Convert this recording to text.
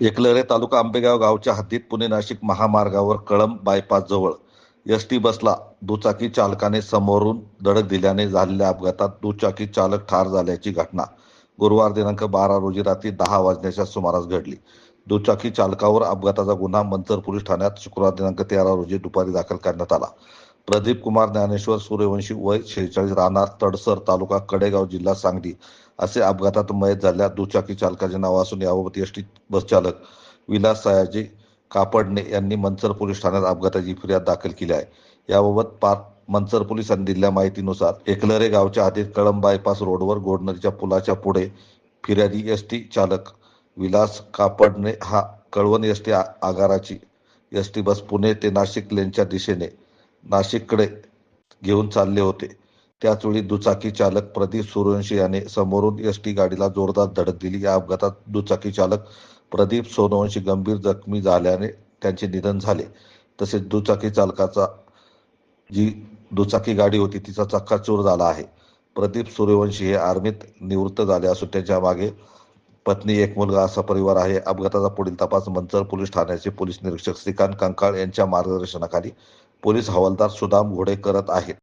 एकलरे तालुका आंबेगाव गावच्या हद्दीत पुणे नाशिक महामार्गावर कळंब बायपास जवळ एस टी बसला दुचाकी चालकाने समोरून धडक दिल्याने झालेल्या अपघातात दुचाकी चालक ठार झाल्याची घटना. गुरुवार दिनांक बारा रोजी रात्री दहा वाजण्याच्या सुमारास घडली. दुचाकी चालकावर अपघाताचा गुन्हा मंचर पोलीस ठाण्यात शुक्रवार दिनांक तेरा रोजी दुपारी दाखल करण्यात आला. प्रदीप कुमार ज्ञानेश्वर सूर्यवंशी वय शेहेचाळीस राहणार तडसर तालुका कडेगाव जिल्हा सांगली. असे अपघातात मयत झालेल्या दुचाकी चालकाचे नाव असून याबाबत एस टी बस चालक विलास सयाजी कापडणे यांनी मंचर पोलीस ठाण्यात अपघाताची फिर्याद दाखल केली आहे. याबाबत पार मंचर पोलिसांनी दिलेल्या माहितीनुसार एकलरे गावच्या आधी कळंब बायपास रोडवर गोडनदीच्या पुलाच्या पुढे फिर्यादी एस टी चालक विलास कापडणे हा कळवण एस टी आगाराची एस टी बस पुणे ते नाशिक लेनच्या दिशेने नाशिककडे घेऊन चालले होते. त्याचवेळी दुचाकी चालक प्रदीप सूर्यवंशी याने समोरून एस टी गाडीला जोरदार धडक दिली. या अपघातात दुचाकी चालक प्रदीप सोनवंशी गंभीर जखमी झाल्याने त्यांचे निधन झाले. तसेच दुचाकी चालकाचा जी दुचाकी गाडी होती तिचा चक्काचूर झाला आहे. प्रदीप सूर्यवंशी हे आर्मीत निवृत्त झाले असून त्यांच्या मागे पत्नी एक मुलगा असा परिवार आहे. अपघाताचा पुढील तपास मंचर पोलीस ठाण्याचे पोलीस निरीक्षक श्रीकांत कंकाळ यांच्या मार्गदर्शनाखाली पोलीस हवालदार सुदाम घोडे करत आहेत.